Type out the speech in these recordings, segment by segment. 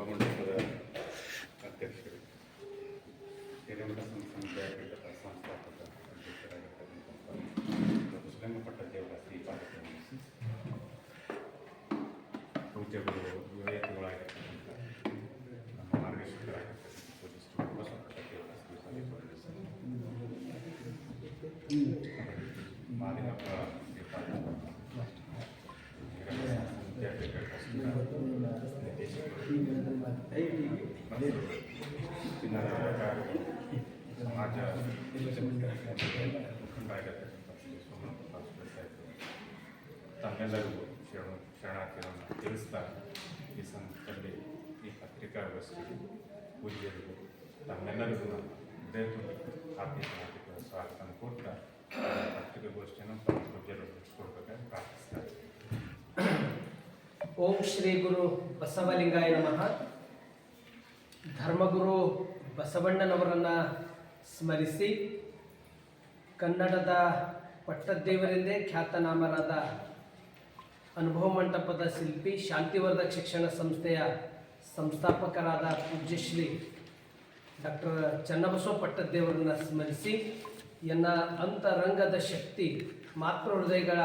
ಸಭಾಮಂಡಲದ ಅಧ್ಯಕ್ಷರು ಹಿರೇಮಠ ಸಂಸ್ಥೆ ಸಂಸ್ಥಾಪಕ ಅಧ್ಯಕ್ಷರಾಗಿರ್ತಕ್ಕಂಥ ಮುಸ್ಲಿಮಪಟ್ಟ ದೇವರ ಶ್ರೀಪಾದ ಪೂಜ್ಯ ಪೂಜ್ಯಗಳು ವಿವೇಕಗಳಾಗಿರ್ತಕ್ಕಂಥ ನಮ್ಮ ಮಾರ್ಗದರ್ಶಕರಾಗಿರ್ತಕ್ಕಂಥ ಪೂಜ್ಯ ಶ್ರೀ ಬಸವಪಟ್ಟ ದೇವರ ಶ್ರೀಪಾದ ಮಾದಿನಪ್ಪ ಶ್ರೀಪಾದ ಸಮಾಜ ತಮ್ಮೆಲ್ಲರಿಗೂ ಶರಣ ಶರಣಾರ್ಥಿಗಳನ್ನು ತಿಳಿಸ್ತಾ ಈ ಸಂದರ್ಭದಲ್ಲಿ ಈ ಪತ್ರಿಕಾಗೋಷ್ಠಿಗೆ ಪೂಜ್ಯರಿಗೂ ತಮ್ಮೆಲ್ಲರಿಗೂ ನಾನು ಹೃದಯ ತುಂಬಿ ಹಾರ್ದಿಕ ಹಾರ್ದಿಕ ಸ್ವಾಗತ ಕೊಡ್ತಾ ಪತ್ರಿಕಾಗೋಷ್ಠಿಯನ್ನು ಪೂಜ್ಯರು ಕೊಡ್ಬೇಕಾಗಿ ಪ್ರಾರ್ಥಿಸ್ತಾರೆ ಓಂ ಶ್ರೀ ಗುರು ಬಸವಲಿಂಗಾಯ ನಮಃ. ಧರ್ಮಗುರು ಬಸವಣ್ಣನವರನ್ನು ಸ್ಮರಿಸಿ ಕನ್ನಡದ ಪಟ್ಟದ್ದೇವರೆಂದೇ ಖ್ಯಾತನಾಮರಾದ ಅನುಭವ ಮಂಟಪದ ಶಿಲ್ಪಿ, ಶಾಂತಿವರ್ಧಕ ಶಿಕ್ಷಣ ಸಂಸ್ಥೆಯ ಸಂಸ್ಥಾಪಕರಾದ ಪೂಜ್ಯಶ್ರೀ ಡಾಕ್ಟರ್ ಚನ್ನಬಸವ ಪಟ್ಟದ್ದೇವರನ್ನು ಸ್ಮರಿಸಿ ಎನ್ನ ಅಂತರಂಗದ ಶಕ್ತಿ ಮಾತೃ ಹೃದಯಗಳ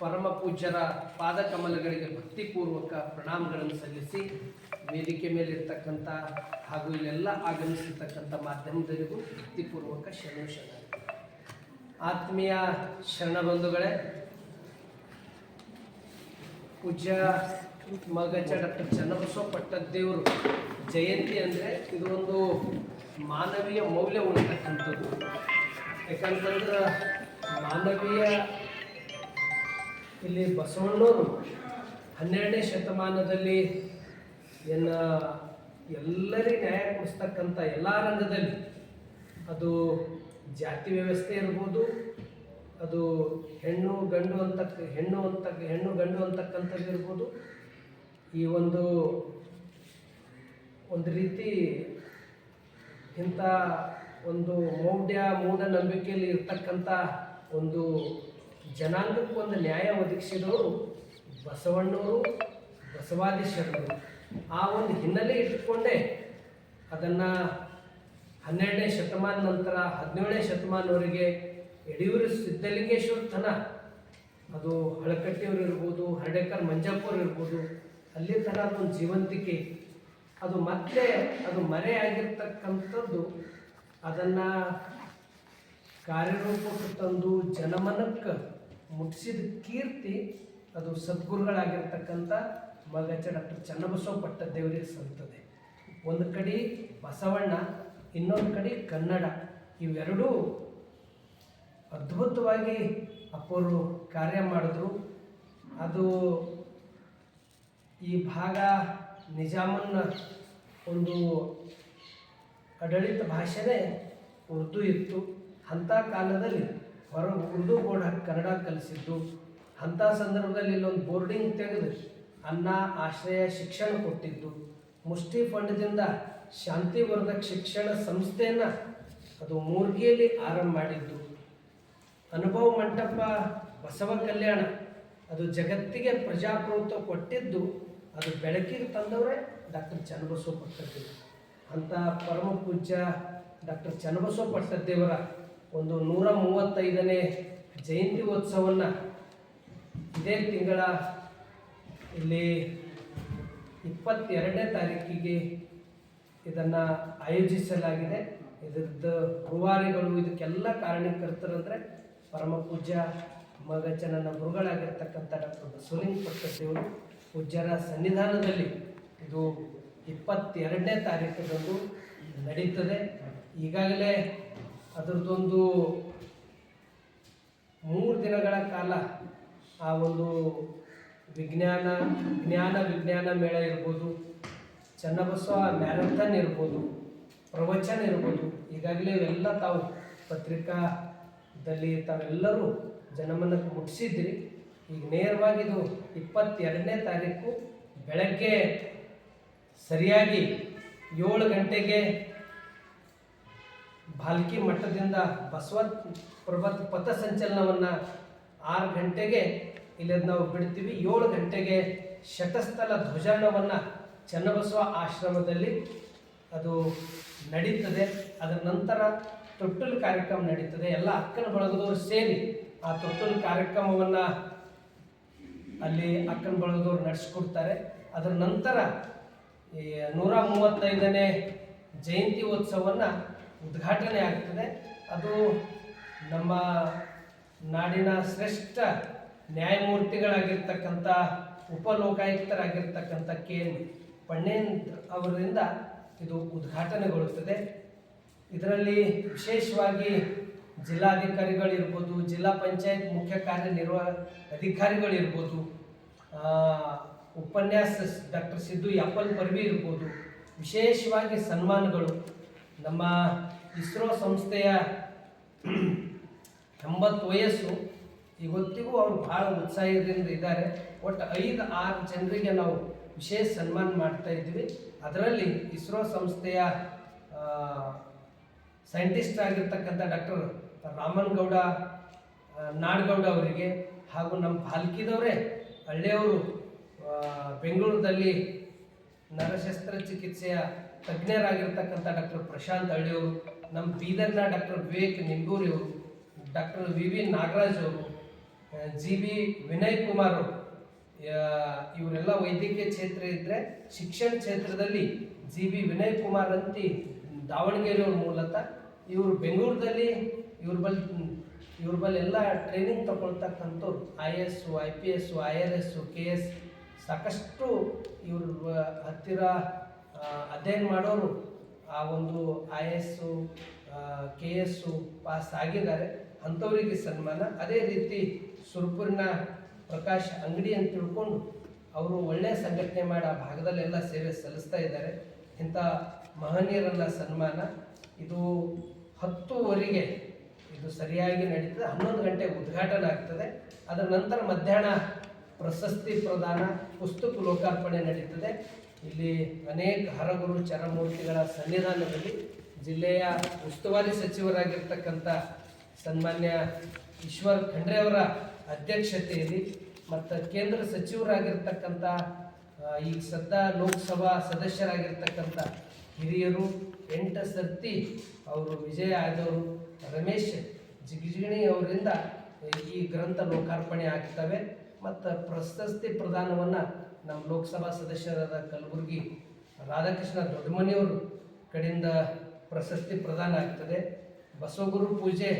ಪರಮ ಪೂಜ್ಯರ ಪಾದಕಮಲಗಳಿಗೆ ಭಕ್ತಿಪೂರ್ವಕ ಪ್ರಣಾಮಗಳನ್ನು ಸಲ್ಲಿಸಿ ವೇದಿಕೆ ಮೇಲಿರ್ತಕ್ಕಂಥ ಹಾಗೂ ಇಲ್ಲೆಲ್ಲ ಆಗಮಿಸಿರ್ತಕ್ಕಂಥ ಮಾಧ್ಯಮದವರಿಗೂ ಭಕ್ತಿಪೂರ್ವಕ ಶರಣ ಶರಣ ಆತ್ಮೀಯ ಶರಣ ಬಂಧುಗಳೇ, ಪೂಜ್ಯ ಮಗಜ ಡಾಕ್ಟರ್ ಚನ್ನಬಸವ ಪಟ್ಟದ್ದೇವರು ಜಯಂತಿ ಅಂದರೆ ಇದು ಒಂದು ಮಾನವೀಯ ಮೌಲ್ಯ ಉಳಿತಕ್ಕಂಥದ್ದು. ಯಾಕಂತಂದ್ರೆ ಮಾನವೀಯ ಇಲ್ಲಿ ಬಸವಣ್ಣವರು ಹನ್ನೆರಡನೇ ಶತಮಾನದಲ್ಲಿ ಎನ್ನ ಎಲ್ಲರಿಗೂ ನ್ಯಾಯ ಕೊಡಿಸ್ತಕ್ಕಂಥ ಎಲ್ಲ ರಂಗದಲ್ಲಿ ಅದು ಜಾತಿ ವ್ಯವಸ್ಥೆ ಇರ್ಬೋದು, ಅದು ಹೆಣ್ಣು ಗಂಡು ಅಂತ, ಹೆಣ್ಣು ಅಂತ, ಹೆಣ್ಣು ಗಂಡು ಅಂತಕ್ಕಂಥದ್ದು ಇರ್ಬೋದು. ಈ ಒಂದು ಒಂದು ರೀತಿ ಇಂಥ ಒಂದು ಮೌಢ್ಯ, ಮೂಢನಂಬಿಕೆಯಲ್ಲಿ ಇರ್ತಕ್ಕಂಥ ಒಂದು ಜನಾಂಗಕ್ಕೆ ಒಂದು ನ್ಯಾಯ ಒದಗಿಸಿದವರು ಬಸವಣ್ಣವರು ಬಸವಾದಿ ಶರಣರು ಆ ಒಂದು ಹಿನ್ನೆಲೆ ಇಟ್ಟುಕೊಂಡೇ ಅದನ್ನು ಹನ್ನೆರಡನೇ ಶತಮಾನ ನಂತರ ಹದಿನೇಳನೇ ಶತಮಾನವರೆಗೆ ಯಡಿಯೂರು ಸಿದ್ಧಲಿಂಗೇಶ್ವರ ತನ ಅದು ಹಳಕಟ್ಟಿಯವರು ಇರ್ಬೋದು, ಹರಡೇಕರ್ ಮಂಜಪ್ಪವ್ರು ಇರ್ಬೋದು, ಅಲ್ಲಿ ತನ ಅದೊಂದು ಜೀವಂತಿಕೆ. ಅದು ಮತ್ತೆ ಅದು ಮರೆಯಾಗಿರ್ತಕ್ಕಂಥದ್ದು ಅದನ್ನು ಕಾರ್ಯರೂಪಕ್ಕೆ ತಂದು ಜನಮನಕ್ಕೆ ಮುಟ್ಟಿಸಿದ ಕೀರ್ತಿ ಅದು ಸದ್ಗುರುಗಳಾಗಿರ್ತಕ್ಕಂಥ ಮಗಚ ಡಾಕ್ಟರ್ ಚನ್ನಬಸವ ಪಟ್ಟದೇವರಿಗೆ ಸಲ್ತದೆ ಒಂದು ಕಡೆ ಬಸವಣ್ಣ, ಇನ್ನೊಂದು ಕಡೆ ಕನ್ನಡ. ಇವೆರಡೂ ಅದ್ಭುತವಾಗಿ ಅಪ್ಪರು ಕಾರ್ಯ ಮಾಡಿದ್ರು. ಅದು ಈ ಭಾಗ ನಿಜಾಮನ್ನ ಒಂದು ಆಡಳಿತ ಭಾಷೆನೇ ಉರ್ದು ಇತ್ತು. ಅಂಥ ಕಾಲದಲ್ಲಿ ಹೊರ ಉರ್ದು ಬೋರ್ಡ್ ಕನ್ನಡ ಕಲಿಸಿದ್ದು. ಅಂಥ ಸಂದರ್ಭದಲ್ಲಿ ಇಲ್ಲೊಂದು ಬೋರ್ಡಿಂಗ್ ತೆಗೆದು ಅನ್ನ, ಆಶ್ರಯ, ಶಿಕ್ಷಣ ಕೊಟ್ಟಿದ್ದು. ಮುಷ್ಟಿ ಫಂಡ್ದಿಂದ ಶಾಂತಿವರ್ಧಕ ಶಿಕ್ಷಣ ಸಂಸ್ಥೆಯನ್ನು ಅದು ಮೂರ್ಗಿಯಲ್ಲಿ ಆರಂಭ ಮಾಡಿದ್ದು. ಅನುಭವ ಮಂಟಪ ಬಸವ ಕಲ್ಯಾಣ, ಅದು ಜಗತ್ತಿಗೆ ಪ್ರಜಾಪ್ರಭುತ್ವ ಕೊಟ್ಟಿದ್ದು, ಅದು ಬೆಳಕಿಗೆ ತಂದವರೇ ಡಾಕ್ಟರ್ ಚನ್ನಬಸವ ಪಟ್ಟದ್ದೇವರು ಅಂಥ ಪರಮ ಪೂಜ್ಯ ಡಾಕ್ಟರ್ ಚನ್ನಬಸವ ಪಟ್ಟದ್ದೇವರ ಒಂದು ನೂರ ಮೂವತ್ತೈದನೇ ಜಯಂತಿ ಉತ್ಸವವನ್ನು ಇದೇ ತಿಂಗಳ ಇಲ್ಲಿ ಇಪ್ಪತ್ತೆರಡನೇ ತಾರೀಕಿಗೆ ಇದನ್ನು ಆಯೋಜಿಸಲಾಗಿದೆ. ಇದರದ್ದು ಗುರುವಾರಿಗಳು, ಇದಕ್ಕೆಲ್ಲ ಕಾರಣೀಕರ್ತರಂದರೆ ಪರಮ ಪೂಜ್ಯ ಮಗಜನನ ಗುರುಗಳಾಗಿರ್ತಕ್ಕಂಥ ಡಾಕ್ಟರ್ ಬಸವಲಿಂಗ ಪಟ್ಟದೇವರು ಪೂಜ್ಯರ ಸನ್ನಿಧಾನದಲ್ಲಿ ಇದು ಇಪ್ಪತ್ತೆರಡನೇ ತಾರೀಕದಂದು ನಡೀತದೆ. ಈಗಾಗಲೇ ಅದರದ್ದೊಂದು ಮೂರು ದಿನಗಳ ಕಾಲ ಆ ಒಂದು ವಿಜ್ಞಾನ, ಜ್ಞಾನ ವಿಜ್ಞಾನ ಮೇಳ ಇರ್ಬೋದು, ಚನ್ನಬಸವ ಮ್ಯಾರಥಾನ್ ಇರ್ಬೋದು, ಪ್ರವಚನ ಇರ್ಬೋದು, ಈಗಾಗಲೇ ಇವೆಲ್ಲ ತಾವು ಪತ್ರಿಕಾದಲ್ಲಿ ತಾವೆಲ್ಲರೂ ಜನಮನಕ್ಕೆ ಮುಟ್ಟಿಸಿದ್ರಿ ಈಗ ನೇರವಾಗಿ ಇದು ಇಪ್ಪತ್ತೆರಡನೇ ತಾರೀಕು, ಬೆಳಗ್ಗೆ ಸರಿಯಾಗಿ ಏಳು ಗಂಟೆಗೆ ಭಾಲ್ಕಿ ಮಠದಿಂದ ಬಸವ ಪ್ರಭತ್ ಪಥ ಸಂಚಲನವನ್ನು ಆರು ಗಂಟೆಗೆ ಇಲ್ಲದ ನಾವು ಬಿಡ್ತೀವಿ. ಏಳು ಗಂಟೆಗೆ ಶತಸ್ಥಲ ಧ್ವಜಾರಣವನ್ನು ಚನ್ನಬಸವ ಆಶ್ರಮದಲ್ಲಿ ಅದು ನಡೀತದೆ. ಅದರ ನಂತರ ತೊಟ್ಟಲು ಕಾರ್ಯಕ್ರಮ ನಡೀತದೆ. ಎಲ್ಲ ಅಕ್ಕನ ಬಳಗದವರು ಸೇರಿ ಆ ತೊಟ್ಟಲು ಕಾರ್ಯಕ್ರಮವನ್ನು ಅಲ್ಲಿ ಅಕ್ಕನ ಬಳಗದವರು ನಡೆಸ್ಕೊಡ್ತಾರೆ. ಅದರ ನಂತರ ಈ ನೂರ ಮೂವತ್ತೈದನೇ ಜಯಂತಿ ಉತ್ಸವವನ್ನು ಉದ್ಘಾಟನೆ ಆಗ್ತದೆ. ಅದು ನಮ್ಮ ನಾಡಿನ ಶ್ರೇಷ್ಠ ನ್ಯಾಯಮೂರ್ತಿಗಳಾಗಿರ್ತಕ್ಕಂಥ ಉಪಲೋಕಾಯುಕ್ತರಾಗಿರ್ತಕ್ಕಂಥ ಕೆ ಎನ್ ಪಣ್ಣೇಂದ್ರ ಅವರಿಂದ ಇದು ಉದ್ಘಾಟನೆಗೊಳ್ಳುತ್ತದೆ. ಇದರಲ್ಲಿ ವಿಶೇಷವಾಗಿ ಜಿಲ್ಲಾಧಿಕಾರಿಗಳಿರ್ಬೋದು, ಜಿಲ್ಲಾ ಪಂಚಾಯತ್ ಮುಖ್ಯ ಕಾರ್ಯನಿರ್ವಾಹ ಅಧಿಕಾರಿಗಳಿರ್ಬೋದು ಉಪನ್ಯಾಸ ಡಾಕ್ಟರ್ ಸಿದ್ದು ಯಪ್ಪಲ್ ಪರ್ವಿ ಇರ್ಬೋದು, ವಿಶೇಷವಾಗಿ ಸನ್ಮಾನಗಳು ನಮ್ಮ ಇಸ್ರೋ ಸಂಸ್ಥೆಯ ಎಂಬತ್ತು ವಯಸ್ಸು ಇವತ್ತಿಗೂ ಅವರು ಭಾಳ ಉತ್ಸಾಹದಿಂದ ಇದ್ದಾರೆ. ಒಟ್ಟು ಐದು, ಆರು ಜನರಿಗೆ ನಾವು ವಿಶೇಷ ಸನ್ಮಾನ ಮಾಡ್ತಾ ಇದ್ದೀವಿ. ಅದರಲ್ಲಿ ಇಸ್ರೋ ಸಂಸ್ಥೆಯ ಸೈಂಟಿಸ್ಟ್ ಆಗಿರ್ತಕ್ಕಂಥ ಡಾಕ್ಟರ್ ರಾಮನ್ ಗೌಡ ನಾಡಗೌಡ ಅವರಿಗೆ, ಹಾಗೂ ನಮ್ಮ ಪಾಲ್ಕಿದವರೇ ಹಳ್ಳಿಯವರು ಬೆಂಗಳೂರಿನಲ್ಲಿ ನರಶಸ್ತ್ರ ಚಿಕಿತ್ಸೆಯ ತಜ್ಞರಾಗಿರ್ತಕ್ಕಂಥ ಡಾಕ್ಟರ್ ಪ್ರಶಾಂತ್ ಹಳ್ಳಿಯವರು. ನಮ್ಮ ಬೀದರ್ನ ಡಾಕ್ಟರ್ ವಿವೇಕ್ ನಿಂಬೂರಿ ಅವರು, ಡಾಕ್ಟರ್ ವಿ ವಿ ನಾಗರಾಜ್ ಅವರು ಜಿ ವಿ ವಿನಯ್ ಕುಮಾರ್ ಇವರೆಲ್ಲ ವೈದ್ಯಕೀಯ ಕ್ಷೇತ್ರ ಇದ್ದರೆ ಶಿಕ್ಷಣ ಕ್ಷೇತ್ರದಲ್ಲಿ ಜಿ ಬಿ ವಿನಯ್ ಕುಮಾರ್ ಅಂತಿ ದಾವಣಗೆರೆಯವ್ರ ಮೂಲತಃ ಇವರು ಬೆಂಗಳೂರಲ್ಲಿ ಇವ್ರ ಬಳಿ ಇವ್ರ ಬಳಿ ಎಲ್ಲ training ತಗೊಳ್ತಕ್ಕಂಥವ್ರು I S I P S I R S K S ಸಾಕಷ್ಟು ಇವ್ರ, ಹತ್ತಿರ ಅಧ್ಯಯನ ಮಾಡೋರು ಆ ಒಂದು I S K S pass ಆಗಿದ್ದಾರೆ. ಅಂಥವರಿಗೆ ಸನ್ಮಾನ. ಅದೇ ರೀತಿ ಸುರ್ಪುರಿನ ಪ್ರಕಾಶ್ ಅಂಗಡಿ ಅಂತ ತಿಳ್ಕೊಂಡು ಅವರು ಒಳ್ಳೆಯ ಸಂಘಟನೆ ಮಾಡಿ ಆ ಭಾಗದಲ್ಲೆಲ್ಲ ಸೇವೆ ಸಲ್ಲಿಸ್ತಾ ಇದ್ದಾರೆ. ಇಂಥ ಮಹನೀಯರನ್ನ ಸನ್ಮಾನ. ಇದು ಹತ್ತುವರೆಗೆ ಇದು ಸರಿಯಾಗಿ ನಡೀತದೆ. ಹನ್ನೊಂದು ಗಂಟೆ ಉದ್ಘಾಟನೆ ಆಗ್ತದೆ. ಅದರ ನಂತರ ಮಧ್ಯಾಹ್ನ ಪ್ರಶಸ್ತಿ ಪ್ರದಾನ, ಪುಸ್ತಕ ಲೋಕಾರ್ಪಣೆ ನಡೀತದೆ. ಇಲ್ಲಿ ಅನೇಕ ಹರಗುರು ಚರಮೂರ್ತಿಗಳ ಸನ್ನಿಧಾನದಲ್ಲಿ ಜಿಲ್ಲೆಯ ಉಸ್ತುವಾರಿ ಸಚಿವರಾಗಿರ್ತಕ್ಕಂಥ ಸನ್ಮಾನ್ಯ ಈಶ್ವರ್ ಖಂಡ್ರೆ ಅವರ ಅಧ್ಯಕ್ಷತೆಯಲ್ಲಿ ಮತ್ತು ಕೇಂದ್ರ ಸಚಿವರಾಗಿರ್ತಕ್ಕಂಥ ಈ ಸದ್ದ ಲೋಕಸಭಾ ಸದಸ್ಯರಾಗಿರ್ತಕ್ಕಂಥ ಹಿರಿಯರು, ಎಂಟು ಸರ್ತಿ ಅವರು ವಿಜಯ ಆದವರು ರಮೇಶ್ ಜಿಗಿಜಿಗಣಿ ಅವರಿಂದ ಈ ಗ್ರಂಥ ಲೋಕಾರ್ಪಣೆ ಆಗ್ತವೆ. ಮತ್ತು ಪ್ರಶಸ್ತಿ ಪ್ರದಾನವನ್ನು ನಮ್ಮ ಲೋಕಸಭಾ ಸದಸ್ಯರಾದ ಕಲಬುರಗಿ ರಾಧಾಕೃಷ್ಣ ದೊಡ್ಡಮನೆಯವರು ಕಡೆಯಿಂದ ಪ್ರಶಸ್ತಿ ಪ್ರದಾನ ಆಗ್ತದೆ. ಬಸವಗುರು ಪೂಜೆ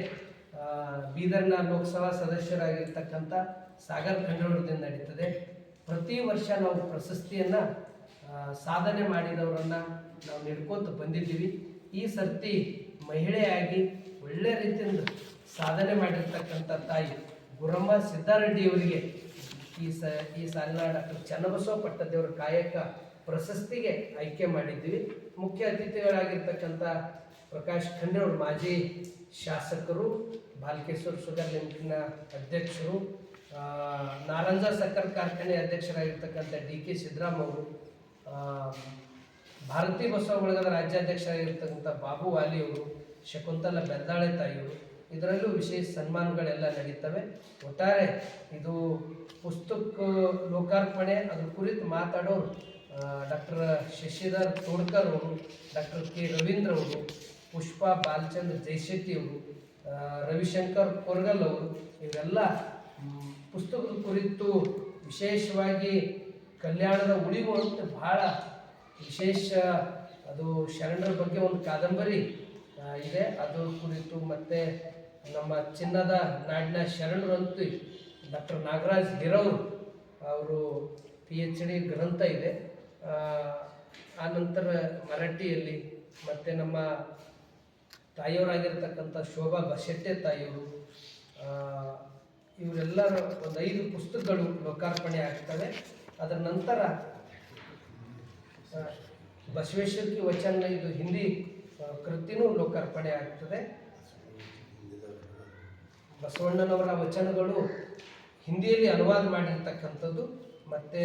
ಬೀದರ್ನ ಲೋಕಸಭಾ ಸದಸ್ಯರಾಗಿರ್ತಕ್ಕಂಥ ಸಾಗರ್ ಖಂಡವರದಿಂದ ನಡೀತದೆ. ಪ್ರತಿ ವರ್ಷ ನಾವು ಪ್ರಶಸ್ತಿಯನ್ನು ಸಾಧನೆ ಮಾಡಿದವರನ್ನು ನಾವು ನೀಡ್ಕೋತ ಬಂದಿದ್ದೀವಿ. ಈ ಸರ್ತಿ ಮಹಿಳೆಯಾಗಿ ಒಳ್ಳೆ ರೀತಿಯಿಂದ ಸಾಧನೆ ಮಾಡಿರ್ತಕ್ಕಂಥ ತಾಯಿ ಗುರಮ್ಮ ಸಿದ್ದಾರೆಡ್ಡಿಯವರಿಗೆ ಈ ಸ ಈ ಸಾಲಿನ ಡಾಕ್ಟರ್ ಚನ್ನಬಸವ ಪಟ್ಟದೇವರ ಕಾಯಕ ಪ್ರಶಸ್ತಿಗೆ ಆಯ್ಕೆ ಮಾಡಿದ್ದೀವಿ ಮುಖ್ಯ ಅತಿಥಿಗಳಾಗಿರ್ತಕ್ಕಂಥ ಪ್ರಕಾಶ್ ಖಂಡ್ರೆ ಅವರು ಮಾಜಿ ಶಾಸಕರು ಬಾಲಕೇಶ್ವರ ಶುಗರ್ ಲಿಮಿಟ್ನ ಅಧ್ಯಕ್ಷರು ನಾರಂಜ ಸಕ್ಕರೆ ಕಾರ್ಖಾನೆ ಅಧ್ಯಕ್ಷರಾಗಿರ್ತಕ್ಕಂಥ ಡಿ ಕೆ ಸಿದ್ದರಾಮ್ ಅವರು ಆ, ಭಾರತೀಯ ಬಸವ ಬಳಗದ ರಾಜ್ಯಾಧ್ಯಕ್ಷರಾಗಿರ್ತಕ್ಕಂಥ ಬಾಬು ವಾಲಿಯವರು ಶಕುಂತಲಾ ಶಕುಂತಲ ಬೆದ್ದಾಳೆ ತಾಯಿಯವರು ಇದರಲ್ಲೂ ವಿಶೇಷ ಸನ್ಮಾನಗಳೆಲ್ಲ ನಡೀತವೆ. ಒಟ್ಟಾರೆ ಇದು ಪುಸ್ತಕ ಲೋಕಾರ್ಪಣೆ ಅದ್ರ ಕುರಿತು ಮಾತಾಡೋರು ಡಾಕ್ಟರ್ ಶಶಿಧರ್ ತೋಡ್ಕರ್ ಅವರು, ಡಾಕ್ಟರ್ ಕೆ ರವೀಂದ್ರ ಅವರು, ಪುಷ್ಪಾ ಬಾಲಚಂದ್ರ ಜೈಶೆಟ್ಟಿ ಅವರು ರವಿಶಂಕರ್ ಕೊರ್ಗಲ್ ಅವರು, ಇವೆಲ್ಲ ಪುಸ್ತಕದ ಕುರಿತು ವಿಶೇಷವಾಗಿ ಕಲ್ಯಾಣದ ಉಳಿವು ಅಂತ ಬಹಳ ವಿಶೇಷ ಅದು ಶರಣರ ಬಗ್ಗೆ ಒಂದು ಕಾದಂಬರಿ ಇದೆ. ಅದು ಕುರಿತು ಮತ್ತು ನಮ್ಮ ಚಿನ್ನದ ನಾಡಿನ ಶರಣರಂತೂ ಡಾಕ್ಟರ್ ನಾಗರಾಜ್ ಹಿರವರು ಅವರು ಪಿ ಎಚ್ ಡಿ ಗ್ರಂಥ ಇದೆ. ಆ, ನಂತರ ಮರಾಠಿಯಲ್ಲಿ ಮತ್ತು ನಮ್ಮ ತಾಯಿಯವರಾಗಿರ್ತಕ್ಕಂಥ ಶೋಭಾ ಬಶೆಟ್ಟೆ ತಾಯಿಯವರು ಇವರೆಲ್ಲರ ಒಂದು ಐದು ಪುಸ್ತಕಗಳು ಲೋಕಾರ್ಪಣೆ ಆಗ್ತವೆ. ಅದರ ನಂತರ ಬಸವೇಶ್ವರಿ ಬಸವೇಶ್ವರ ಕಿ ವಚನ ಇದು ಹಿಂದಿ ಕೃತಿನೂ ಲೋಕಾರ್ಪಣೆ ಆಗ್ತದೆ. ಬಸವಣ್ಣನವರ ವಚನಗಳು ಹಿಂದಿಯಲ್ಲಿ ಅನುವಾದ ಮಾಡಿರ್ತಕ್ಕಂಥದ್ದು. ಮತ್ತು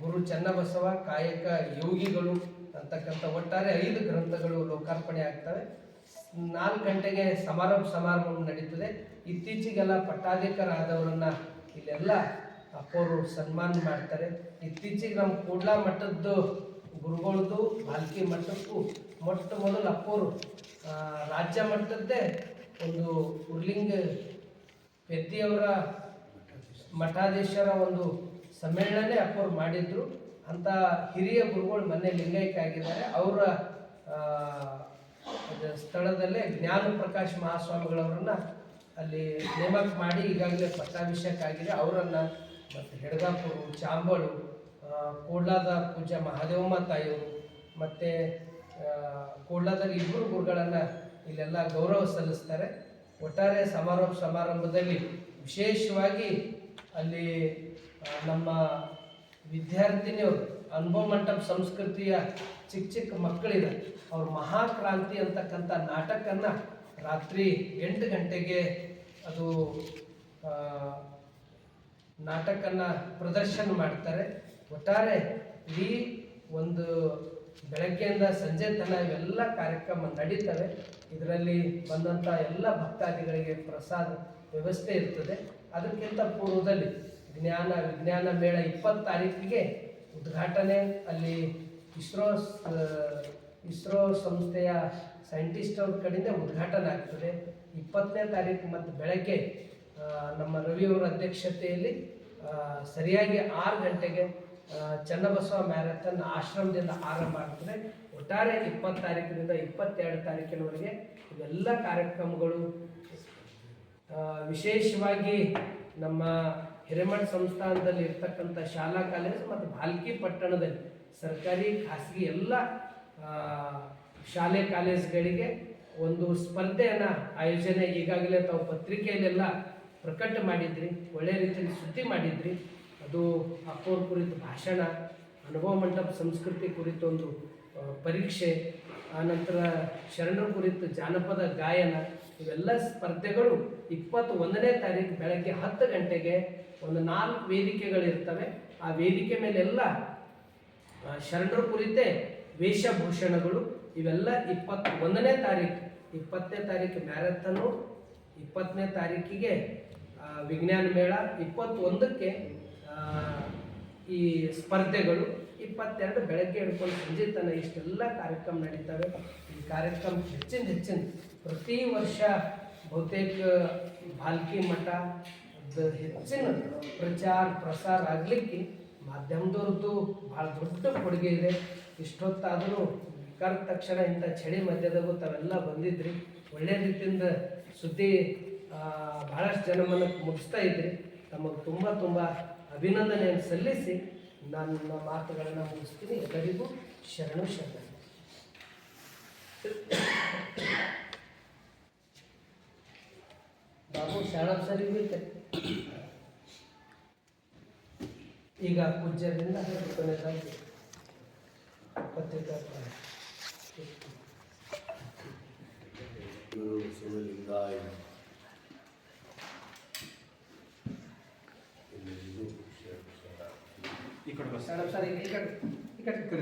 ಗುರು ಚನ್ನಬಸವ, ಕಾಯಕ ಯೋಗಿಗಳು ಅಂತಕ್ಕಂಥ ಒಟ್ಟಾರೆ ಐದು ಗ್ರಂಥಗಳು ಲೋಕಾರ್ಪಣೆ ಆಗ್ತವೆ. ನಾಲ್ಕು ಗಂಟೆಗೆ ಸಮಾರಂಭ ಸಮಾರಂಭ ನಡೀತದೆ. ಇತ್ತೀಚೆಗೆಲ್ಲ ಪಟ್ಟಾಧಿಕಾರ ಆದವರನ್ನ ಇಲ್ಲೆಲ್ಲ ಅಪ್ಪವರು ಸನ್ಮಾನ ಮಾಡ್ತಾರೆ. ಇತ್ತೀಚೆಗೆ ನಮ್ಮ ಕೂಡ್ಲಾ ಮಠದ್ದು ಗುರುಗಳದ್ದು ಬಾಲ್ಕಿ ಮಠಕ್ಕೂ ಮೊಟ್ಟ ಮೊದಲು ಅಪ್ಪೋರು ರಾಜ್ಯ ಮಟ್ಟದ್ದೇ ಒಂದು ಉರ್ಲಿಂಗ್ ಪೆದ್ದಿಯವರ ಮಠಾಧೀಶರ ಒಂದು ಸಮ್ಮೇಳನ ಅಪ್ಪವ್ರು ಮಾಡಿದ್ರು. ಅಂತ ಹಿರಿಯ ಗುರುಗಳು ಮೊನ್ನೆ ಲಿಂಗೈಕ್ಯ ಆಗಿದ್ದಾರೆ. ಅವರ ಸ್ಥಳದಲ್ಲೇ ಜ್ಞಾನ ಪ್ರಕಾಶ್ ಮಹಾಸ್ವಾಮಿಗಳವರನ್ನ ಅಲ್ಲಿ ನೇಮಕ ಮಾಡಿ ಈಗಾಗಲೇ ಪಟ್ಟಾಭಿಷೇಕ ಆಗಿದೆ. ಅವರನ್ನು ಮತ್ತು ಹೆಡ್ಗಾಪುರು, ಚಾಂಬಳು ಕೋಡ್ಲಾದ ಪೂಜಾ ಮಹಾದೇವಮ್ಮ ತಾಯಿಯವರು, ಮತ್ತು ಕೋಡ್ಲಾದಲ್ಲಿ ಇಬ್ಬರು ಗುರುಗಳನ್ನು ಇಲ್ಲೆಲ್ಲ ಗೌರವ ಸಲ್ಲಿಸ್ತಾರೆ. ಒಟ್ಟಾರೆ ಸಮಾರೋಪ ಸಮಾರಂಭದಲ್ಲಿ ವಿಶೇಷವಾಗಿ ಅಲ್ಲಿ ನಮ್ಮ ವಿದ್ಯಾರ್ಥಿನಿಯವರು, ಅನುಭವ ಮಂಟಪ ಸಂಸ್ಕೃತಿಯ ಚಿಕ್ಕ ಚಿಕ್ಕ ಮಕ್ಕಳಿದೆ. ಅವ್ರ ಮಹಾಕ್ರಾಂತಿ ಅಂತಕ್ಕಂಥ ನಾಟಕನ ರಾತ್ರಿ ಎಂಟು ಗಂಟೆಗೆ ಅದು ನಾಟಕನ್ನ ನಾಟಕನ ಪ್ರದರ್ಶನ ಮಾಡ್ತಾರೆ. ಒಟ್ಟಾರೆ ಇಡೀ ಒಂದು ಬೆಳಗ್ಗೆಯಿಂದ ಸಂಜೆ ತನಕ ಇವೆಲ್ಲ ಕಾರ್ಯಕ್ರಮ ನಡೀತವೆ. ಇದರಲ್ಲಿ ಬಂದಂಥ ಎಲ್ಲ ಭಕ್ತಾದಿಗಳಿಗೆ ಪ್ರಸಾದ ವ್ಯವಸ್ಥೆ ಇರ್ತದೆ. ಅದಕ್ಕಿಂತ ಪೂರ್ವದಲ್ಲಿ ಜ್ಞಾನ ವಿಜ್ಞಾನ ಮೇಳ ಇಪ್ಪತ್ತು ತಾರೀಕಿಗೆ ಉದ್ಘಾಟನೆ. ಅಲ್ಲಿ ಇಸ್ರೋ ಇಸ್ರೋ ಸಂಸ್ಥೆಯ ಸೈಂಟಿಸ್ಟ್ ಅವ್ರ ಕಡೆಯಿಂದ ಉದ್ಘಾಟನೆ ಆಗ್ತದೆ. ಇಪ್ಪತ್ತನೇ ತಾರೀಕು ಮತ್ತು ಬೆಳಗ್ಗೆ ನಮ್ಮ ರವಿಯವರ ಅಧ್ಯಕ್ಷತೆಯಲ್ಲಿ ಸರಿಯಾಗಿ ಆರು ಗಂಟೆಗೆ ಚನ್ನಬಸವ ಮ್ಯಾರಥಾನ್ ಆಶ್ರಮದಿಂದ ಆರಂಭ ಆಗ್ತದೆ. ಒಟ್ಟಾರೆ ಇಪ್ಪತ್ತು ತಾರೀಕಿನಿಂದ ಇಪ್ಪತ್ತೆರಡು ತಾರೀಕಿನವರೆಗೆ ಇವೆಲ್ಲ ಕಾರ್ಯಕ್ರಮಗಳು ವಿಶೇಷವಾಗಿ ನಮ್ಮ ಹಿರೇಮಠ ಸಂಸ್ಥಾನದಲ್ಲಿ ಇರ್ತಕ್ಕಂಥ ಶಾಲಾ ಕಾಲೇಜು ಮತ್ತು ಭಾಲ್ಕಿ ಪಟ್ಟಣದಲ್ಲಿ ಸರ್ಕಾರಿ, ಖಾಸಗಿ ಎಲ್ಲ ಶಾಲೆ ಕಾಲೇಜುಗಳಿಗೆ ಒಂದು ಸ್ಪರ್ಧೆಯನ್ನು ಆಯೋಜನೆ ಈಗಾಗಲೇ ತಾವು ಪತ್ರಿಕೆಯಲ್ಲೆಲ್ಲ ಪ್ರಕಟ ಮಾಡಿದ್ರಿ. ಒಳ್ಳೆ ರೀತಿಯಲ್ಲಿ ಸುದ್ದಿ ಮಾಡಿದ್ರಿ. ಅದು ಅಕ್ಕೋರ್ ಕುರಿತು ಭಾಷಣ, ಅನುಭವ ಮಂಟಪ ಸಂಸ್ಕೃತಿ ಕುರಿತು ಒಂದು ಪರೀಕ್ಷೆ ಆನಂತರ ಶರಣರ ಕುರಿತು ಜಾನಪದ ಗಾಯನ, ಇವೆಲ್ಲ ಸ್ಪರ್ಧೆಗಳು ಇಪ್ಪತ್ತು ಒಂದನೇ ತಾರೀಕು ಬೆಳಗ್ಗೆ ಹತ್ತು ಗಂಟೆಗೆ ಒಂದು ನಾಲ್ಕು ವೇದಿಕೆಗಳಿರ್ತವೆ. ಆ ವೇದಿಕೆ ಮೇಲೆಲ್ಲ ಶರಣರ ಕುರಿತೇ ವೇಷಭೂಷಣಗಳು. ಇವೆಲ್ಲ ಇಪ್ಪತ್ತು ಒಂದನೇ ತಾರೀಕು ಇಪ್ಪತ್ತನೇ ತಾರೀಕು ಮ್ಯಾರಥಾನು, ಇಪ್ಪತ್ತನೇ ತಾರೀಕಿಗೆ ವಿಜ್ಞಾನ ಮೇಳ, ಇಪ್ಪತ್ತೊಂದಕ್ಕೆ ಈ ಸ್ಪರ್ಧೆಗಳು ಇಪ್ಪತ್ತೆರಡು ಬೆಳಗ್ಗೆ ಹಿಡ್ಕೊಂಡು ಸಂಜೆ ತನಕ ಇಷ್ಟೆಲ್ಲ ಕಾರ್ಯಕ್ರಮ ನಡೀತವೆ. ಈ ಕಾರ್ಯಕ್ರಮ ಹೆಚ್ಚಿನ ಹೆಚ್ಚಿನ ಪ್ರತಿ ವರ್ಷ ಬಹುತೇಕ ಬಾಲ್ಕಿ ಮಠ ಹೆಚ್ಚಿನ ಪ್ರಚಾರ ಪ್ರಸಾರ ಆಗಲಿಕ್ಕೆ ಮಾಧ್ಯಮದವ್ರದ್ದು ಭಾಳ ದೊಡ್ಡ ಕೊಡುಗೆ ಇದೆ. ಇಷ್ಟೊತ್ತಾದರೂ ಕರೆದ ತಕ್ಷಣ ಇಂಥ ಚಳಿ ಮಧ್ಯದಾಗೂ ತಾವೆಲ್ಲ ಬಂದಿದ್ರಿ. ಒಳ್ಳೆ ರೀತಿಯಿಂದ ಸುದ್ದಿ ಭಾಳಷ್ಟು ಬಹಳಷ್ಟು ಮನಕ್ಕೆ ಮುಗಿಸ್ತಾ ಇದ್ರಿ. ತಮಗೆ ತುಂಬ ತುಂಬ ಅಭಿನಂದನೆಯನ್ನು ಸಲ್ಲಿಸಿ ನನ್ನ ಮಾತುಗಳನ್ನು ಮುಗಿಸ್ತೀನಿ. ಎಲ್ಲರಿಗೂ ಶರಣು ಶರಣ. ಬಾಬು ಶರಣ ಸರಿ ಬೀಳ್ತೆ ಈಗ ಪೂಜ್ಯರಿಂದ ಕೊನೆಯದಾಗಿ ಪತ್ರಿಕಾ ಗುರು ಎಲ್ಲರಿಗೂ ಶರಣ ಶರಣ. ಈ ಕಡೆ ಬಸ್ ಶಾಣಾ ಸರ್ ಈ ಕಡೆ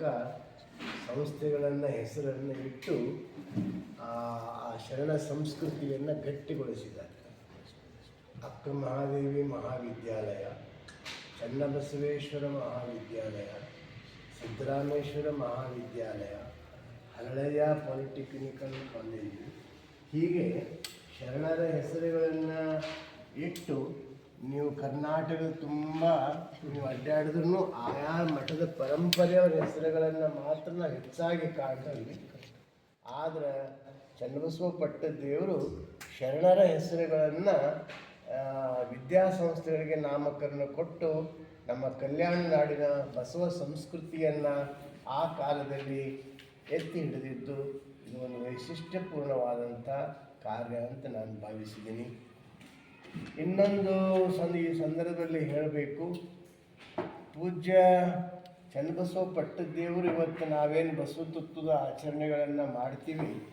ಮೂಲಕ ಸಂಸ್ಥೆಗಳನ್ನು ಹೆಸರನ್ನು ಇಟ್ಟು ಆ ಶರಣ ಸಂಸ್ಕೃತಿಯನ್ನು ಗಟ್ಟಿಗೊಳಿಸಿದ್ದಾರೆ. ಅಕ್ಕ ಮಹಾದೇವಿ ಮಹಾವಿದ್ಯಾಲಯ, ಚನ್ನಬಸವೇಶ್ವರ ಮಹಾವಿದ್ಯಾಲಯ, ಸಿದ್ದರಾಮೇಶ್ವರ ಮಹಾವಿದ್ಯಾಲಯ, ಹರಳಯ್ಯ ಪಾಲಿಟೆಕ್ನಿಕಲ್ ಕಾಲೇಜು ಹೀಗೆ ಶರಣರ ಹೆಸರುಗಳನ್ನು ಇಟ್ಟು ನೀವು ಕರ್ನಾಟಕ ತುಂಬ ನೀವು ಅಡ್ಡಾಡಿದ್ರು ಆಯಾ ಮಠದ ಪರಂಪರೆಯವರ ಹೆಸರುಗಳನ್ನು ಮಾತ್ರ ನಾವು ಹೆಚ್ಚಾಗಿ ಕಾಣ್ತೀವಿ ಆದರೆ ಚನ್ನಬಸವ ಪಟ್ಟದೇವರು ಶರಣರ ಹೆಸರುಗಳನ್ನು ವಿದ್ಯಾಸಂಸ್ಥೆಗಳಿಗೆ ನಾಮಕರಣ ಕೊಟ್ಟು ನಮ್ಮ ಕಲ್ಯಾಣ ನಾಡಿನ ಬಸವ ಸಂಸ್ಕೃತಿಯನ್ನು ಆ ಕಾಲದಲ್ಲಿ ಎತ್ತಿ ಹಿಡಿದಿದ್ದು ಇದು ಒಂದು ವೈಶಿಷ್ಟ್ಯಪೂರ್ಣವಾದಂಥ ಕಾರ್ಯ ಅಂತ ನಾನು ಭಾವಿಸಿದ್ದೀನಿ. ಇನ್ನೊಂದು ಸಂದ ಈ ಸಂದರ್ಭದಲ್ಲಿ ಹೇಳಬೇಕು. ಪೂಜ್ಯ ಚನ್ನಬಸವ ಪಟ್ಟದೇವರು ಇವತ್ತು ನಾವೇನು ಬಸವ ತತ್ವದ ಆಚರಣೆಗಳನ್ನು ಮಾಡ್ತೀವಿ?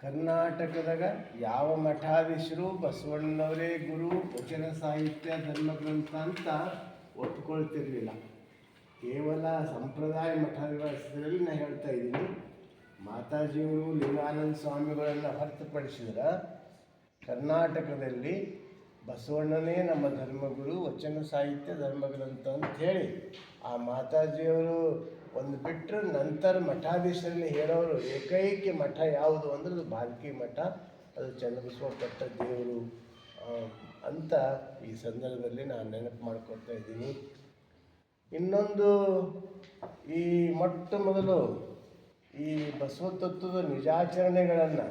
ಕರ್ನಾಟಕದಾಗ ಯಾವ ಮಠಾಧೀಶರು ಬಸವಣ್ಣವರೇ ಗುರು ವಚನ ಸಾಹಿತ್ಯ ಧರ್ಮಗ್ರಂಥ ಅಂತ ಒಪ್ಕೊಳ್ತಿರ್ಲಿಲ್ಲ. ಕೇವಲ ಸಂಪ್ರದಾಯ ಮಠಾಧಿವಾಸದಲ್ಲಿ ನಾನು ಹೇಳ್ತಾ ಇದ್ದೀನಿ. ಮಾತಾಜಿಯವರು, ಲಿಂಗಾನಂದ ಸ್ವಾಮಿಗಳನ್ನು ಹೊರತುಪಡಿಸಿದ್ರೆ ಕರ್ನಾಟಕದಲ್ಲಿ ಬಸವಣ್ಣನೇ ನಮ್ಮ ಧರ್ಮಗುರು, ವಚನ ಸಾಹಿತ್ಯ ಧರ್ಮಗ್ರಂಥ ಅಂತ ಹೇಳಿ ಆ ಮಾತಾಜಿಯವರು ಒಂದು ಬಿಟ್ಟರೆ ನಂತರ ಮಠಾಧೀಶರಲ್ಲಿ ಹೇಳೋರು. ಏಕೈಕ ಮಠ ಯಾವುದು ಅಂದ್ರೆ ಅದು ಬಾಲ್ಕಿ ಮಠ. ಅದು ಚನ್ನಬಸವ ಪಟ್ಟ ದೇವರು ಅಂತ ಈ ಸಂದರ್ಭದಲ್ಲಿ ನಾನು ನೆನಪು ಮಾಡ್ಕೊಳ್ತಾ ಇದ್ದೀನಿ. ಇನ್ನೊಂದು ಈ ಮೊಟ್ಟ ಮೊದಲು ಈ ಬಸವ ತತ್ವದ ನಿಜಾಚರಣೆಗಳನ್ನು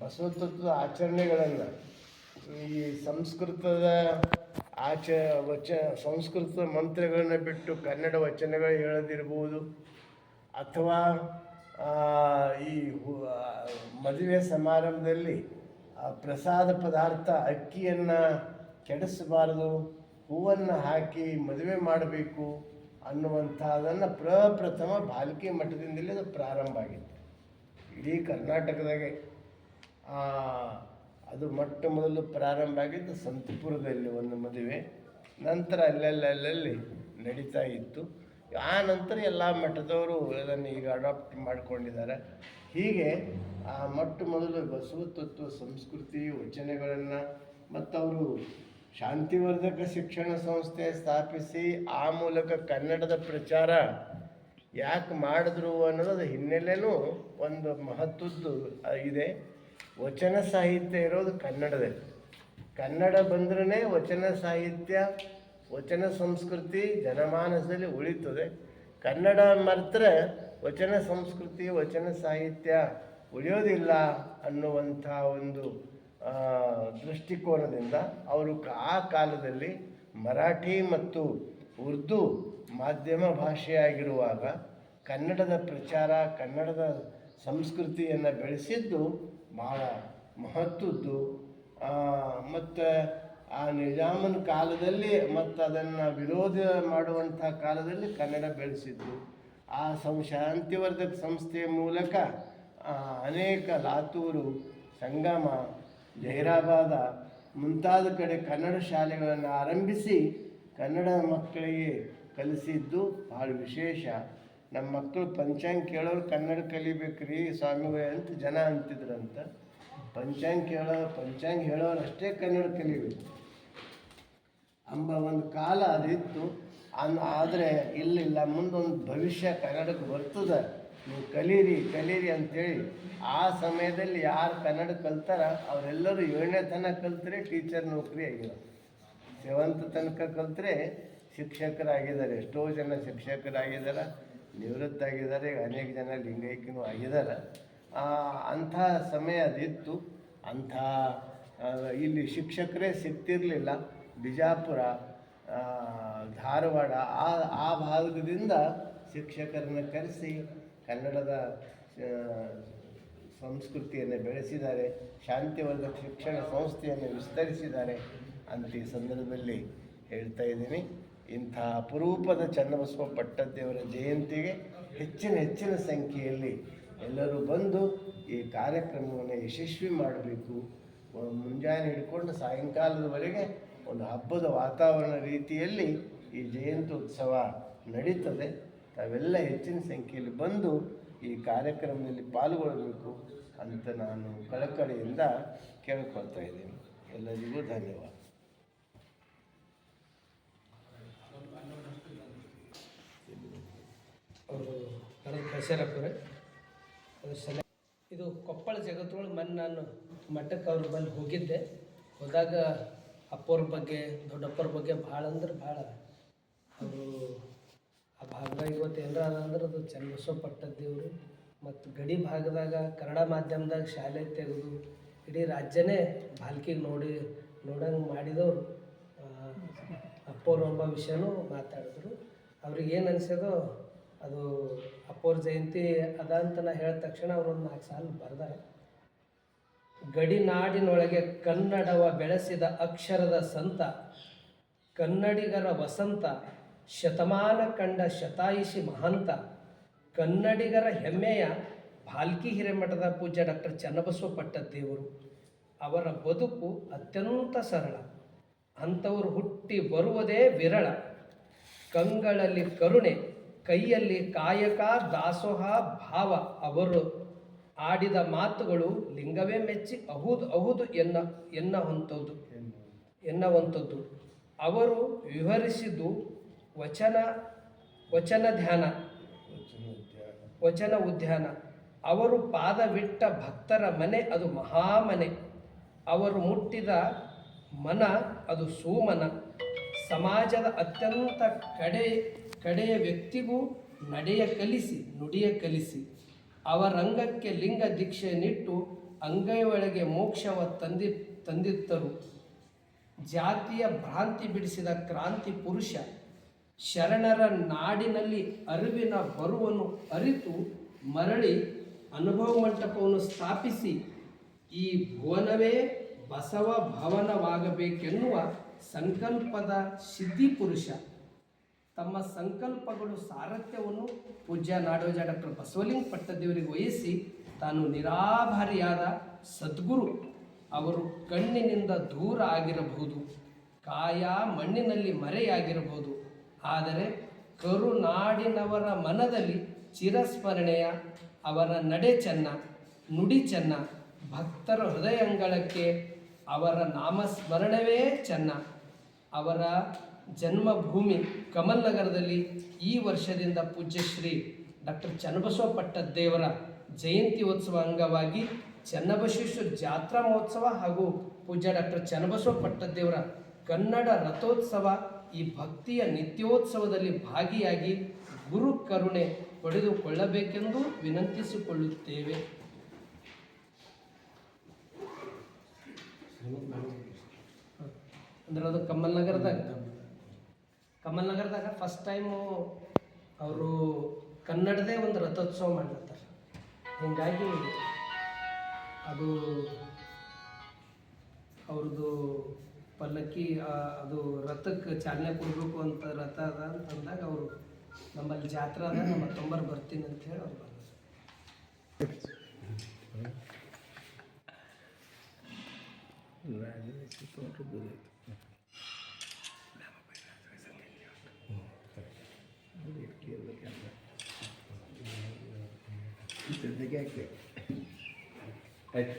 ಬಸವ ತತ್ವದ ಆಚರಣೆಗಳನ್ನು ಈ ಸಂಸ್ಕೃತದ ಆಚ ವಚ ಸಂಸ್ಕೃತ ಮಂತ್ರಗಳನ್ನ ಬಿಟ್ಟು ಕನ್ನಡ ವಚನಗಳು ಹೇಳದಿರ್ಬೋದು. ಅಥವಾ ಈ ಮದುವೆ ಸಮಾರಂಭದಲ್ಲಿ ಪ್ರಸಾದ ಪದಾರ್ಥ ಅಕ್ಕಿಯನ್ನು ಕೆಡಿಸಬಾರದು, ಹೂವನ್ನು ಹಾಕಿ ಮದುವೆ ಮಾಡಬೇಕು ಅನ್ನುವಂಥದ್ದನ್ನು ಪ್ರಪ್ರಥಮ ಬಾಲ್ಕಿ ಮಠದಿಂದಲೇ ಅದು ಪ್ರಾರಂಭ ಆಗಿತ್ತು. ಇಡೀ ಕರ್ನಾಟಕದಾಗೆ. ಅದು ಮೊಟ್ಟ ಮೊದಲು ಪ್ರಾರಂಭ ಆಗಿದ್ದು ಸಂತಪುರದಲ್ಲಿ ಒಂದು ಮದುವೆ. ನಂತರ ಅಲ್ಲೆಲ್ಲಲ್ಲಿ ನಡೀತಾ ಇತ್ತು. ಆ ನಂತರ ಎಲ್ಲ ಮಠದವರು ಅದನ್ನು ಈಗ ಅಡಾಪ್ಟ್ ಮಾಡಿಕೊಂಡಿದ್ದಾರೆ. ಹೀಗೆ ಆ ಮೊಟ್ಟ ಮೊದಲು ಬಸವ ತತ್ವ ಸಂಸ್ಕೃತಿ ವಚನೆಗಳನ್ನು ಮತ್ತು ಅವರು ಶಾಂತಿವರ್ಧಕ ಶಿಕ್ಷಣ ಸಂಸ್ಥೆ ಸ್ಥಾಪಿಸಿ ಆ ಮೂಲಕ ಕನ್ನಡದ ಪ್ರಚಾರ ಯಾಕೆ ಮಾಡಿದ್ರು ಅನ್ನೋದು ಹಿನ್ನೆಲೆನೂ ಒಂದು ಮಹತ್ವದ್ದು ಆ, ಇದೆ. ವಚನ ಸಾಹಿತ್ಯ ಇರೋದು ಕನ್ನಡದಲ್ಲಿ. ಕನ್ನಡ ಬಂದ್ರೇ ವಚನ ಸಾಹಿತ್ಯ, ವಚನ ಸಂಸ್ಕೃತಿ ಜನಮಾನಸದಲ್ಲಿ ಉಳಿತದೆ. ಕನ್ನಡ ಮರೆತರೆ ವಚನ ಸಂಸ್ಕೃತಿ, ವಚನ ಸಾಹಿತ್ಯ ಉಳಿಯೋದಿಲ್ಲ ಅನ್ನುವಂಥ ಒಂದು ದೃಷ್ಟಿಕೋನದಿಂದ ಅವರು ಆ ಕಾಲದಲ್ಲಿ ಮರಾಠಿ ಮತ್ತು ಉರ್ದು ಮಾಧ್ಯಮ ಭಾಷೆಯಾಗಿರುವಾಗ ಕನ್ನಡದ ಪ್ರಚಾರ, ಕನ್ನಡದ ಸಂಸ್ಕೃತಿಯನ್ನು ಬೆಳೆಸಿದ್ದು ಬಹಳ ಮಹತ್ವದ್ದು. ಮತ್ತು ಆ ನಿಜಾಮನ ಕಾಲದಲ್ಲಿ ಮತ್ತು ಅದನ್ನು ವಿರೋಧ ಮಾಡುವಂಥ ಕಾಲದಲ್ಲಿ ಕನ್ನಡ ಬೆಳೆಸಿದ್ದು ಆ ಸಂ ಶಾಂತಿವರ್ಧಕ ಸಂಸ್ಥೆಯ ಮೂಲಕ ಅನೇಕ ಲಾತೂರು, ಸಂಗಮ ಜೈರಾಬಾದ ಮುಂತಾದ ಕಡೆ ಕನ್ನಡ ಶಾಲೆಗಳನ್ನು ಆರಂಭಿಸಿ ಕನ್ನಡ ಮಕ್ಕಳಿಗೆ ಕಲಿಸಿದ್ದು ಭಾಳ ವಿಶೇಷ. ನಮ್ಮ ಮಕ್ಕಳು ಪಂಚಾಂಗ ಕೇಳೋರು ಕನ್ನಡ ಕಲಿಬೇಕ್ರಿ ಸ್ವಾಮಿಗಳೇ ಅಂತ ಜನ ಅಂತಿದ್ರಂತ. ಪಂಚಾಂಗ ಕೇಳೋ, ಪಂಚಾಂಗ ಹೇಳೋರು ಅಷ್ಟೇ ಕನ್ನಡ ಕಲಿಬೇಕು. ಅಂಬ ಒಂದು ಕಾಲ ಅದಿತ್ತು. ಅನ್, ಆದರೆ ಇಲ್ಲಿಲ್ಲ ಮುಂದೊಂದು ಭವಿಷ್ಯ ಕನ್ನಡಕ್ಕೆ ಬರ್ತದೆ. ನೀವು ಕಲೀರಿ ಕಲೀರಿ ಅಂತೇಳಿ ಆ ಸಮಯದಲ್ಲಿ ಯಾರು ಕನ್ನಡ ಕಲ್ತಾರ ಅವರೆಲ್ಲರೂ ಏಳನೇ ತನಕ ಕಲ್ತರೆ ಟೀಚರ್ ನೌಕರಿ ಆಗಿಲ್ಲ ಸೆವೆಂತ್ ತನಕ ಕಲ್ತರೆ ಶಿಕ್ಷಕರಾಗಿದ್ದಾರೆ, ಎಷ್ಟೋ ಜನ ಶಿಕ್ಷಕರಾಗಿದ್ದಾರೆ ನಿವೃತ್ತ ಆಗಿದ್ದಾರೆ ಅನೇಕ ಜನ ಲಿಂಗೈಕ್ಯನೂ ಆಗಿದ್ದಾರೆ. ಅಂಥ ಸಮಯ ಅದಿತ್ತು. ಅಂಥ ಇಲ್ಲಿ ಶಿಕ್ಷಕರೇ ಸಿಗ್ತಿರಲಿಲ್ಲ. ಬಿಜಾಪುರ ಧಾರವಾಡ, ಆ ಆ ಭಾಗದಿಂದ ಶಿಕ್ಷಕರನ್ನು ಕರೆಸಿ ಕನ್ನಡದ ಸಂಸ್ಕೃತಿಯನ್ನು ಬೆಳೆಸಿದ್ದಾರೆ, ಶಾಂತಿವರ್ಧಕ ಶಿಕ್ಷಣ ಸಂಸ್ಥೆಯನ್ನು ವಿಸ್ತರಿಸಿದ್ದಾರೆ ಅಂತ ಈ ಸಂದರ್ಭದಲ್ಲಿ ಹೇಳ್ತಾ ಇದ್ದೀನಿ. ಇಂಥ ಅಪರೂಪದ ಚನ್ನಬಸವ ಪಟ್ಟದೇವರ ಜಯಂತಿಗೆ ಹೆಚ್ಚಿನ ಹೆಚ್ಚಿನ ಸಂಖ್ಯೆಯಲ್ಲಿ ಎಲ್ಲರೂ ಬಂದು ಈ ಕಾರ್ಯಕ್ರಮವನ್ನು ಯಶಸ್ವಿ ಮಾಡಬೇಕು. ಮುಂಜಾನೆ ಹಿಡ್ಕೊಂಡು ಸಾಯಂಕಾಲದವರೆಗೆ ಒಂದು ಹಬ್ಬದ ವಾತಾವರಣ ರೀತಿಯಲ್ಲಿ ಈ ಜಯಂತಿ ಉತ್ಸವ ನಡೀತದೆ. ತಾವೆಲ್ಲ ಹೆಚ್ಚಿನ ಸಂಖ್ಯೆಯಲ್ಲಿ ಬಂದು ಈ ಕಾರ್ಯಕ್ರಮದಲ್ಲಿ ಪಾಲ್ಗೊಳ್ಳಬೇಕು ಅಂತ ನಾನು ಕಳಕಳಿಯಿಂದ ಕೇಳ್ಕೊಳ್ತಾ ಇದ್ದೀನಿ. ಎಲ್ಲರಿಗೂ ಧನ್ಯವಾದ. ಅವರು ನನಗೆ ಕಳ್ಸ್ಯಾರಪ್ಪರೆ ಅದು ಸಲ ಇದು ಕೊಪ್ಪಳ ಜಗತ್ತೊಳಗೆ ಮೊನ್ನೆ ನಾನು ಮಠಕ್ಕೆ ಅವ್ರ ಬಳಿ ಹೋಗಿದ್ದೆ. ಹೋದಾಗ ಅಪ್ಪವ್ರ ಬಗ್ಗೆ ದೊಡ್ಡಪ್ಪರ ಬಗ್ಗೆ ಭಾಳ ಅಂದ್ರೆ ಭಾಳ ಅವರು ಆ ಭಾಗದಾಗ ಇವತ್ತು ಏನಾರ ಅಂದ್ರೆ ಅದು ಚನ್ನಬಸವ ದೇವರು. ಮತ್ತು ಗಡಿ ಭಾಗದಾಗ, ಕನ್ನಡ ಮಾಧ್ಯಮದಾಗ ಶಾಲೆ ತೆಗೆದು ಇಡೀ ರಾಜ್ಯನೇ ಬಾಲ್ಕಿಗೆ ನೋಡಿ, ನೋಡಂಗೆ ಮಾಡಿದವರು. ಅಪ್ಪವ್ರು ಒಬ್ಬ ವಿಷಯನೂ ಮಾತಾಡಿದ್ರು. ಅವ್ರಿಗೆ ಏನು ಅನ್ಸೋದೋ ಅದು ಅಪ್ಪೋರ್ ಜಯಂತಿ ಅದ ಅಂತ ನಾ ಹೇಳಿದ ತಕ್ಷಣ ಅವರು ಒಂದು ನಾಲ್ಕು ಸಾಲ ಬರ್ದಾರೆ. ಗಡಿನಾಡಿನೊಳಗೆ ಕನ್ನಡವ ಬೆಳೆಸಿದ ಅಕ್ಷರದ ಸಂತ, ಕನ್ನಡಿಗರ ವಸಂತ, ಶತಮಾನ ಕಂಡ ಶತಾಯುಷಿ ಮಹಂತ, ಕನ್ನಡಿಗರ ಹೆಮ್ಮೆಯ ಭಾಲ್ಕಿ ಹಿರೇಮಠದ ಪೂಜ್ಯ ಡಾಕ್ಟರ್ ಚನ್ನಬಸವ ಪಟ್ಟದ್ದೇವರು ಅವರ ಬದುಕು ಅತ್ಯಂತ ಸರಳ. ಅಂಥವರು ಹುಟ್ಟಿ ಬರುವುದೇ ವಿರಳ. ಕಂಗಳಲ್ಲಿ ಕರುಣೆ ಕೈಯಲ್ಲಿ ಕಾಯಕ, ದಾಸೋಹ, ಭಾವ ಅವರು ಆಡಿದ ಮಾತುಗಳು ಲಿಂಗವೇ ಮೆಚ್ಚಿ ಅಹುದು ಅಹುದು ಎನ್ನ ಎನ್ನುವಂಥದ್ದು ಎನ್ನುವಂಥದ್ದು ಅವರು ವಿವರಿಸಿದ್ದು ವಚನ ವಚನ ಧ್ಯಾನ, ವಚನ ಉದ್ಯಾನ. ಅವರು ಪಾದವಿಟ್ಟ ಭಕ್ತರ ಮನೆ ಅದು ಮಹಾಮನೆ. ಅವರು ಮುಟ್ಟಿದ ಮನ ಅದು ಸೂಮನ. ಸಮಾಜದ ಅತ್ಯಂತ ಕಡೆ ಕಡೆಯ ವ್ಯಕ್ತಿಗೂ ನಡೆಯ ಕಲಿಸಿ, ನುಡಿಯ ಕಲಿಸಿ ಅವರಂಗಕ್ಕೆ ಲಿಂಗ ದೀಕ್ಷೆ ನಿಟ್ಟು ಅಂಗೈ ಒಳಗೆ ಮೋಕ್ಷವ ತಂದಿ, ತಂದಿತ್ತರು. ಜಾತಿಯ ಭ್ರಾಂತಿ ಬಿಡಿಸಿದ ಕ್ರಾಂತಿ ಪುರುಷ ಶರಣರ ನಾಡಿನಲ್ಲಿ ಅರಿವಿನ ಬರುವನ್ನು ಅರಿತು ಮರಳಿ ಅನುಭವ ಮಂಟಪವನ್ನು ಸ್ಥಾಪಿಸಿ, ಈ ಭುವನವೇ ಬಸವ ಭವನವಾಗಬೇಕೆನ್ನುವ ಸಂಕಲ್ಪದ ಸಿದ್ಧಿ ಪುರುಷ. ತಮ್ಮ ಸಂಕಲ್ಪಗಳು ಸಾರಥ್ಯವನ್ನು ಪೂಜ್ಯ ನಾಡೋಜ ಡಾಕ್ಟರ್ ಬಸವಲಿಂಗ ಪಟ್ಟದೇವರಿಗೆ ವಹಿಸಿ ತಾನು ನಿರಾಭಾರಿಯಾದ ಸದ್ಗುರು. ಅವರು ಕಣ್ಣಿನಿಂದ ದೂರ ಆಗಿರಬಹುದು, ಕಾಯ ಮಣ್ಣಿನಲ್ಲಿ ಮರೆಯಾಗಿರಬಹುದು. ಆದರೆ ಕರುನಾಡಿನವರ ಮನದಲ್ಲಿ ಚಿರಸ್ಮರಣೆಯ, ಅವರ ನಡೆ ಚೆನ್ನ, ನುಡಿ ಚೆನ್ನ, ಭಕ್ತರ ಹೃದಯಂಗಳಕ್ಕೆ ಅವರ ನಾಮಸ್ಮರಣವೇ ಚೆನ್ನ. ಅವರ ಜನ್ಮಭೂಮಿ ಕಮಲ್ ನಗರದಲ್ಲಿ ಈ ವರ್ಷದಿಂದ ಪೂಜ್ಯಶ್ರೀ ಡಾಕ್ಟರ್ ಚನ್ನಬಸವ ಪಟ್ಟದ್ದೇವರ ಜಯಂತಿ ಉತ್ಸವ ಅಂಗವಾಗಿ ಚನ್ನಬಸವೇಶ್ವರ ಜಾತ್ರಾ ಮಹೋತ್ಸವ ಹಾಗೂ ಪೂಜ್ಯ ಡಾಕ್ಟರ್ ಚನ್ನಬಸವ ಪಟ್ಟದ್ದೇವರ ಕನ್ನಡ ರಥೋತ್ಸವ ಈ ಭಕ್ತಿಯ ನಿತ್ಯೋತ್ಸವದಲ್ಲಿ ಭಾಗಿಯಾಗಿ ಗುರು ಕರುಣೆ ಪಡೆದುಕೊಳ್ಳಬೇಕೆಂದು ವಿನಂತಿಸಿಕೊಳ್ಳುತ್ತೇವೆ. ಅಂದ್ರೆ ಅದು ಕಮಲ್ ನಗರದಾಗ ಕಮಲ್ ನಗರದಾಗ ಫಸ್ಟ್ ಟೈಮು ಅವರು ಕನ್ನಡದೇ ಒಂದು ರಥೋತ್ಸವ ಮಾಡ್ಲತ್ತಾರೆ. ಹೀಗಾಗಿ ಅದು ಅವ್ರದ್ದು ಪಲ್ಲಕ್ಕಿ ಅದು ರಥಕ್ಕೆ ಚಾಲನೆ ಕೊಡಬೇಕು ಅಂತ ರಥ ಅದ ಅಂತ ಅಂದಾಗ ಅವರು ನಮ್ಮಲ್ಲಿ ಜಾತ್ರೆ ಅದ, ನಮ್ಮ ತೊಂಬರ್ ಬರ್ತೀನಿ ಅಂತ ಹೇಳಿ ಅವ್ರು ಬಂದರು. ಆಯ್ತು